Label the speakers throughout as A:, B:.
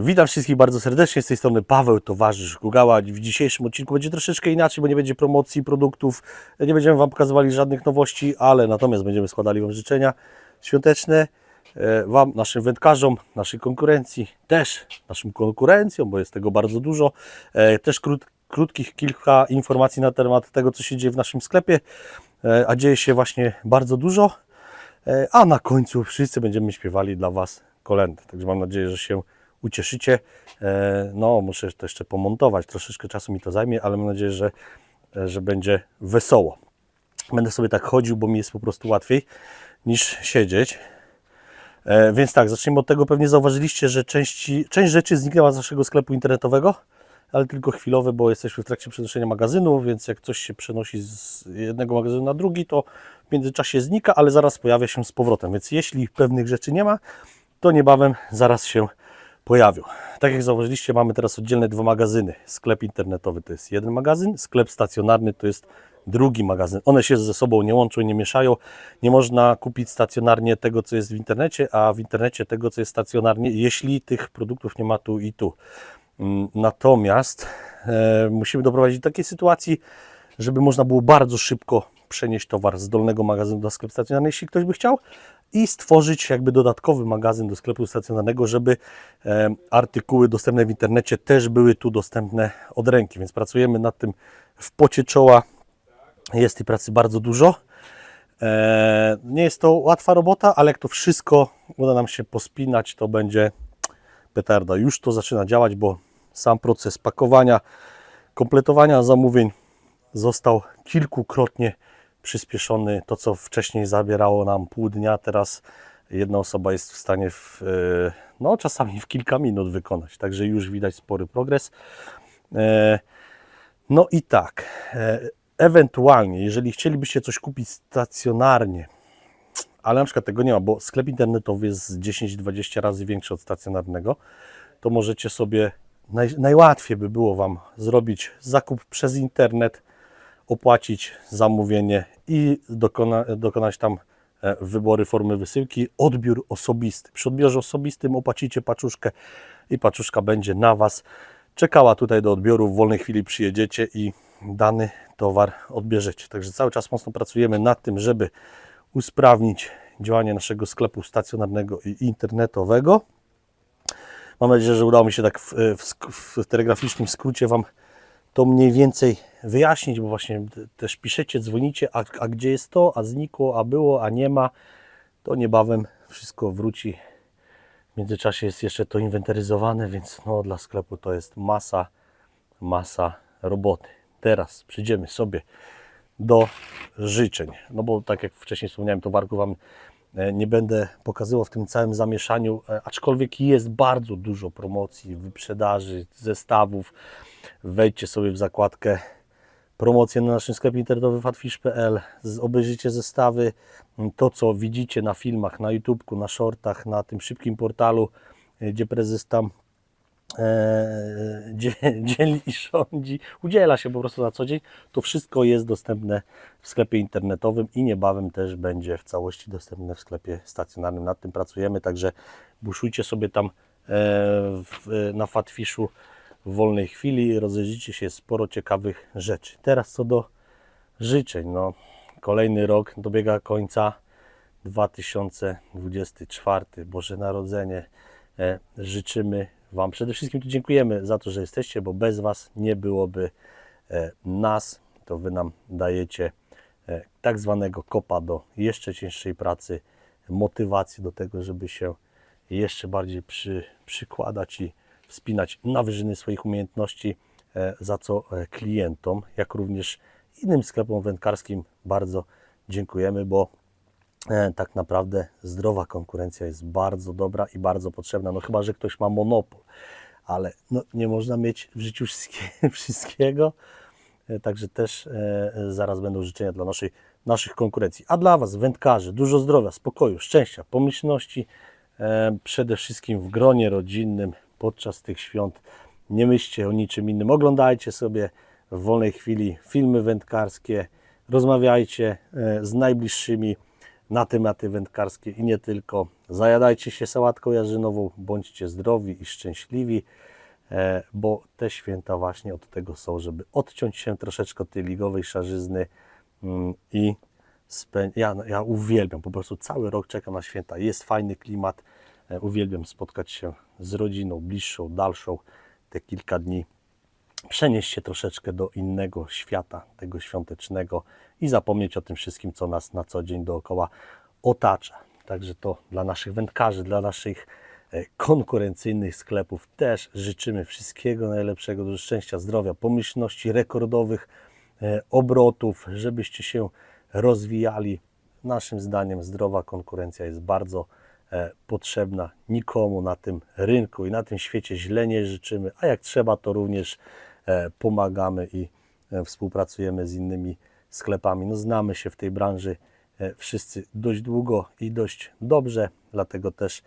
A: Witam wszystkich bardzo serdecznie, z tej strony Paweł, towarzysz Gugała. W dzisiejszym odcinku będzie troszeczkę inaczej, bo nie będzie promocji produktów, nie będziemy Wam pokazywali żadnych nowości, ale natomiast będziemy składali Wam życzenia świąteczne. e, Wam, naszym wędkarzom, naszej konkurencji, też naszym konkurencjom, bo jest tego bardzo dużo. E, Też krót, krótkich kilka informacji na temat tego, co się dzieje w naszym sklepie, e, a dzieje się właśnie bardzo dużo. A na końcu wszyscy będziemy śpiewali dla Was kolendy. Także mam nadzieję, że się ucieszycie. E, No, muszę to jeszcze pomontować, troszeczkę czasu mi to zajmie, ale mam nadzieję, że, e, że będzie wesoło. Będę sobie tak chodził, bo mi jest po prostu łatwiej niż siedzieć. E, Więc tak, zacznijmy od tego. Pewnie zauważyliście, że części, część rzeczy zniknęła z naszego sklepu internetowego, ale tylko chwilowe, bo jesteśmy w trakcie przenoszenia magazynu, więc jak coś się przenosi z jednego magazynu na drugi, to w międzyczasie znika, ale zaraz pojawia się z powrotem. Więc jeśli pewnych rzeczy nie ma, to niebawem zaraz się pojawią. Tak jak zauważyliście, mamy teraz oddzielne dwa magazyny. Sklep internetowy to jest jeden magazyn, sklep stacjonarny to jest drugi magazyn. One się ze sobą nie łączą, nie mieszają. Nie można kupić stacjonarnie tego, co jest w internecie, a w internecie tego, co jest stacjonarnie, jeśli tych produktów nie ma tu i tu. Mm, Natomiast e, musimy doprowadzić do takiej sytuacji, żeby można było bardzo szybko przenieść towar z dolnego magazynu do sklepu stacjonarnego, jeśli ktoś by chciał, i stworzyć jakby dodatkowy magazyn do sklepu stacjonarnego, żeby e, artykuły dostępne w internecie też były tu dostępne od ręki. Więc pracujemy nad tym w pocie czoła. Jest tej pracy bardzo dużo. E, nie jest to łatwa robota, ale jak to wszystko uda nam się pospinać, to będzie petarda. Już to zaczyna działać, bo sam proces pakowania, kompletowania zamówień został kilkukrotnie przyspieszony. To, co wcześniej zabierało nam pół dnia, teraz jedna osoba jest w stanie w, e, no, czasami w kilka minut wykonać. Także już widać spory progres. E, No i tak, e, ewentualnie, jeżeli chcielibyście coś kupić stacjonarnie, ale na przykład tego nie ma, bo sklep internetowy jest 10-20 razy większy od stacjonarnego, to możecie sobie, naj, najłatwiej by było Wam zrobić zakup przez internet, opłacić zamówienie i dokona, dokonać tam e, wybory formy wysyłki, odbiór osobisty. Przy odbiorze osobistym opłacicie paczuszkę i paczuszka będzie na Was czekała tutaj do odbioru. W wolnej chwili przyjedziecie i dany towar odbierzecie. Także cały czas mocno pracujemy nad tym, żeby usprawnić działanie naszego sklepu stacjonarnego i internetowego. Mam nadzieję, że udało mi się tak w, w, sk- w telegraficznym skrócie Wam to mniej więcej wyjaśnić, bo właśnie też piszecie, dzwonicie, a, a gdzie jest to, a znikło, a było, a nie ma, to niebawem wszystko wróci. W międzyczasie jest jeszcze to inwentaryzowane, więc no, dla sklepu to jest masa, masa roboty. Teraz przyjdziemy sobie do życzeń. No bo tak jak wcześniej wspomniałem, towarku Wam e, nie będę pokazywał w tym całym zamieszaniu, e, aczkolwiek jest bardzo dużo promocji, wyprzedaży, zestawów. Wejdźcie sobie w zakładkę promocje na naszym sklepie internetowym fatfish.pl, obejrzyjcie zestawy, m, to co widzicie na filmach, na YouTubku, na shortach, na tym szybkim portalu, e, gdzie prezes tam e, dzie- dzieli i rządzi, udziela się po prostu na co dzień, to wszystko jest dostępne w sklepie internetowym i niebawem też będzie w całości dostępne w sklepie stacjonarnym. Nad tym pracujemy, także buszujcie sobie tam e, w, na Fatfishu w wolnej chwili, rozejrzycie się sporo ciekawych rzeczy. Teraz co do życzeń, no kolejny rok dobiega końca 2024, Boże Narodzenie. E, życzymy Wam, przede wszystkim tu dziękujemy za to, że jesteście, bo bez Was nie byłoby e, nas. To Wy nam dajecie e, tak zwanego kopa do jeszcze cięższej pracy, motywacji do tego, żeby się jeszcze bardziej przy, przykładać i wspinać na wyżyny swoich umiejętności, e, za co e, klientom, jak również innym sklepom wędkarskim bardzo dziękujemy, bo e, tak naprawdę zdrowa konkurencja jest bardzo dobra i bardzo potrzebna. No chyba, że ktoś ma monopol, ale no, nie można mieć w życiu wszystkie, wszystkiego. Także też zaraz będą życzenia dla naszej, naszych konkurencji. A dla Was, wędkarzy, dużo zdrowia, spokoju, szczęścia, pomyślności, przede wszystkim w gronie rodzinnym podczas tych świąt. Nie myślcie o niczym innym. Oglądajcie sobie w wolnej chwili filmy wędkarskie, rozmawiajcie e, z najbliższymi na tematy wędkarskie i nie tylko. zajadajcie się sałatką jarzynową, bądźcie zdrowi i szczęśliwi, e, bo te święta właśnie od tego są, żeby odciąć się troszeczkę od tej ligowej szarzyzny mm, i ja, ja uwielbiam, po prostu cały rok czekam na święta. Jest fajny klimat, uwielbiam spotkać się z rodziną, bliższą, dalszą, te kilka dni przenieść się troszeczkę do innego świata, tego świątecznego i zapomnieć o tym wszystkim, co nas na co dzień dookoła otacza. Także to dla naszych wędkarzy, dla naszych e, konkurencyjnych sklepów też życzymy wszystkiego najlepszego, dużo szczęścia, zdrowia, pomyślności, rekordowych e, obrotów, żebyście się rozwijali. Naszym zdaniem zdrowa konkurencja jest bardzo e, potrzebna. Nikomu na tym rynku i na tym świecie źle nie życzymy, a jak trzeba, to również e, pomagamy i e, współpracujemy z innymi sklepami. No, znamy się w tej branży e, wszyscy dość długo i dość dobrze, dlatego też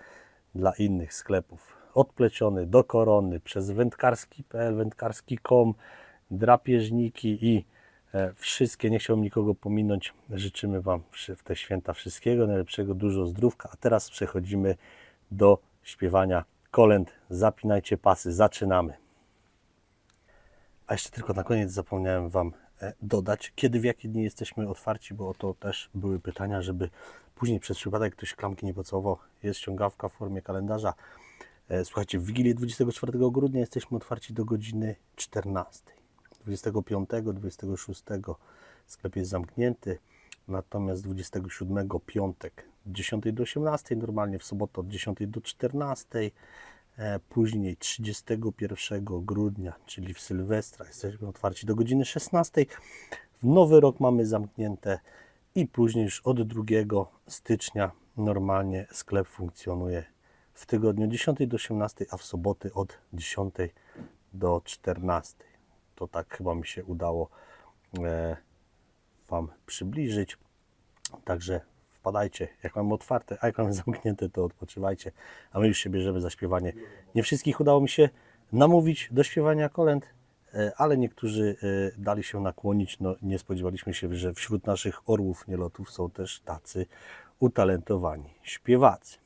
A: dla innych sklepów odpleciony do korony przez wędkarski.pl, wędkarski.com, drapieżniki i e, wszystkie, nie chciałbym nikogo pominąć, życzymy Wam w te święta wszystkiego najlepszego, dużo zdrówka, a teraz przechodzimy do śpiewania kolęd. Zapinajcie pasy, zaczynamy. A jeszcze tylko na koniec zapomniałem Wam e, dodać, kiedy w jakie dni jesteśmy otwarci, bo o to też były pytania, żeby później przez przypadek ktoś klamki nie pocałował. Jest ściągawka w formie kalendarza. E, Słuchajcie, w Wigilię 24 grudnia jesteśmy otwarci do godziny 14. 25, 26 sklep jest zamknięty, natomiast 27 piątek od 10 do 18, normalnie w sobotę od 10 do 14. E, Później 31 grudnia, czyli w Sylwestra, jesteśmy otwarci do godziny 16. W Nowy Rok mamy zamknięte i później już od 2 stycznia normalnie sklep funkcjonuje w tygodniu 10 do 18, a w soboty od 10 do 14. To tak chyba mi się udało e, Wam przybliżyć. Także wpadajcie, jak mamy otwarte, a jak mamy zamknięte, to odpoczywajcie. A my już się bierzemy za śpiewanie. Nie wszystkich udało mi się namówić do śpiewania kolęd, e, ale niektórzy e, dali się nakłonić. No, nie spodziewaliśmy się, że wśród naszych orłów nielotów są też tacy utalentowani śpiewacy.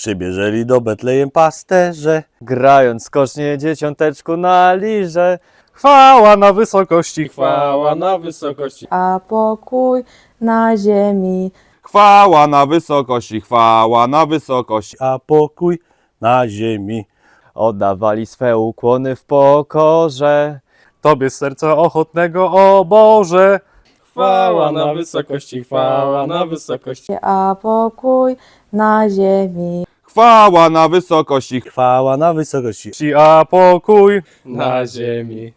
A: Przybierzeli do Betlejem pasterze,
B: Grając skocznie dzieciąteczku na lirze. Chwała na wysokości,
C: Chwała na wysokości,
D: a pokój na ziemi.
C: chwała na wysokości, chwała na wysokości.
A: a pokój na ziemi.
B: Oddawali swe ukłony w pokorze. Tobie z serca ochotnego, o Boże.
C: Chwała na wysokości, chwała na wysokości.
D: A pokój na ziemi.
C: Chwała na wysokości,
A: Chwała na wysokości.
B: Ci a pokój.
C: na ziemi.